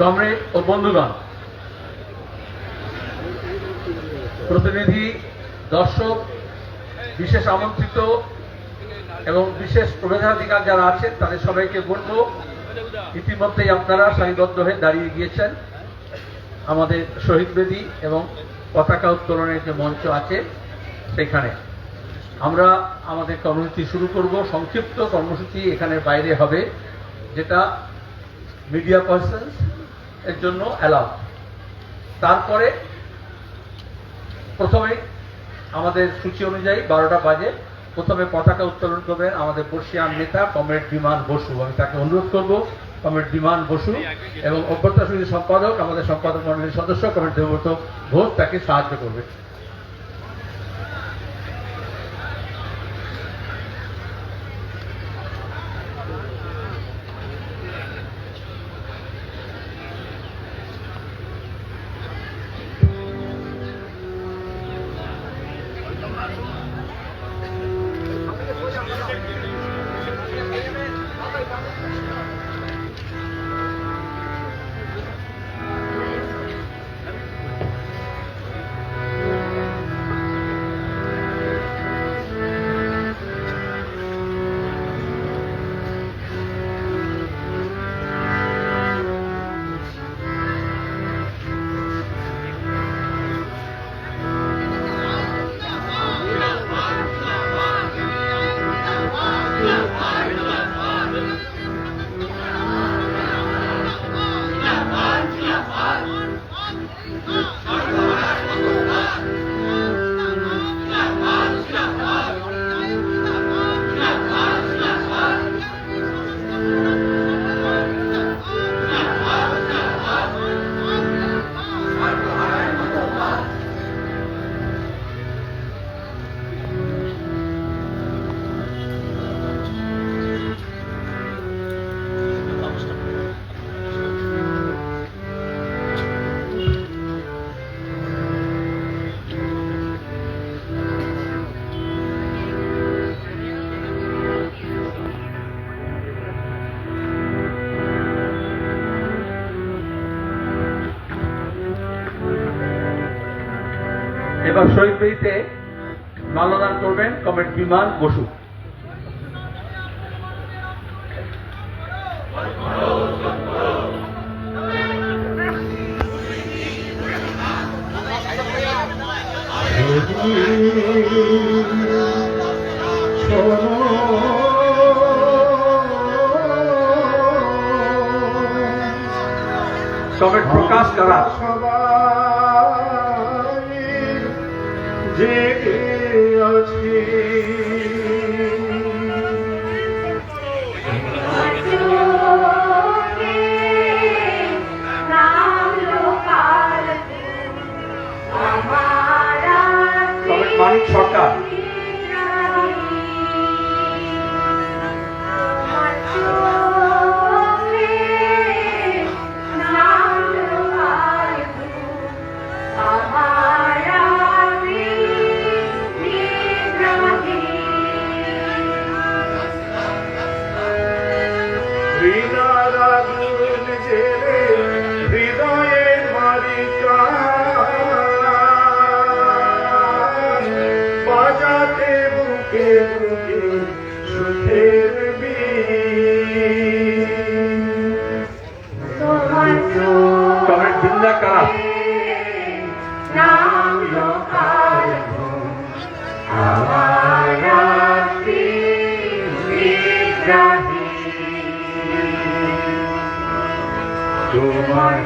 Comrade ও বন্ধুগণ, প্রতিনিধি, দর্শক, বিশেষ আমন্ত্রিত এবং বিশেষ প্রবেশাধিকার যারা আছেন, তাদের সবাইকে বলব, ইতিমধ্যেই আপনারা সারিবদ্ধ হয়ে দাঁড়িয়ে গিয়েছেন। আমাদের শহীদ বেদী এবং পতাকা উত্তোলনের যে মঞ্চ আছে, সেখানে। আমরা আমাদের কর্মসূচি শুরু করব। সংক্ষিপ্ত কর্মসূচি এখানে বাইরে হবে, যেটা মিডিয়া পার্সনস এর জন্য অ্যালাউ তারপরে প্রথমে আমাদের সূচি অনুযায়ী বারোটা বাজে। প্রথমে পতাকা উত্তোলন করবেন আমাদের বর্ষিয়ান নেতা কমরেড বিমান বসু। আমি তাকে অনুরোধ করব, কমরেড বিমান বসু এবং অভ্যর্থ সমিতির সম্পাদক, আমাদের সম্পাদক মন্ডলীর সদস্য কমরেড দেবব্রত ঘোষ তাকে সাহায্য করবে এবার শহীদ বেদিতে মাল্যদান করবেন কমরেড বিমান বসু। কমরেড প্রকাশ কারা? জেগে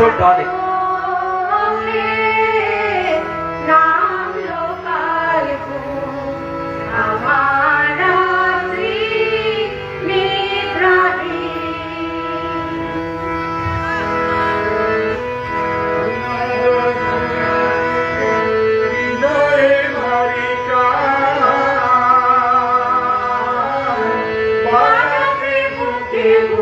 আসল ডানে Thank you.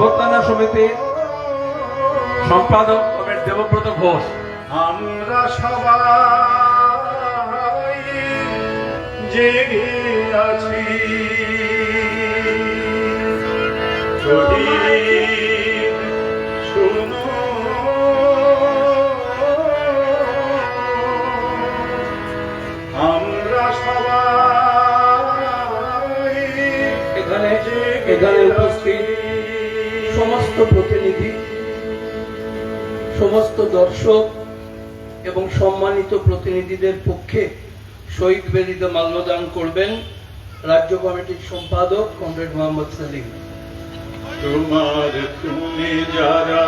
অভ্যর্থনা সমিতি সম্পাদক দেবব্রত ঘোষ। আমরা সবাই যে এখানে উপস্থিত সমস্ত প্রতিনিধি, সমস্ত দর্শক এবং সম্মানিত প্রতিনিধিদের পক্ষে শহীদ বেদিতে মাল্যদান করবেন রাজ্য কমিটির সম্পাদক কমরেড মোহাম্মদ সালিম। তোমার তুমি যারা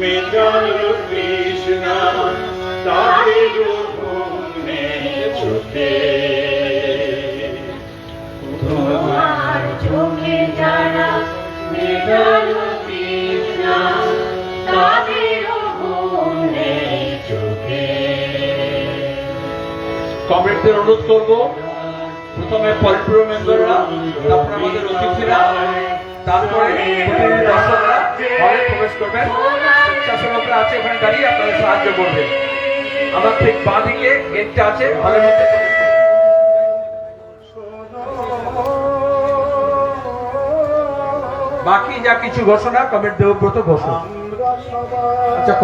মেজাল কৃষ্ণা, তাদের চোখে। কমরেডদের অনুরোধ করব, প্রথমে পলিটব্যুরো মেম্বাররা, তারপর আমাদের অতিথিরা, তারপরে দর্শকরা, হলে প্রবেশ করবেন। স্বেচ্ছাসেবকরা আছে, ওখানে দাঁড়িয়ে আপনাদের সাহায্য করবে। আমার ঠিক বাঁ দিকে গেটটা আছে হলের মধ্যে বাকি যা কিছু ঘোষণা কমিটি দেবব্রত ঘোষণা আচ্ছা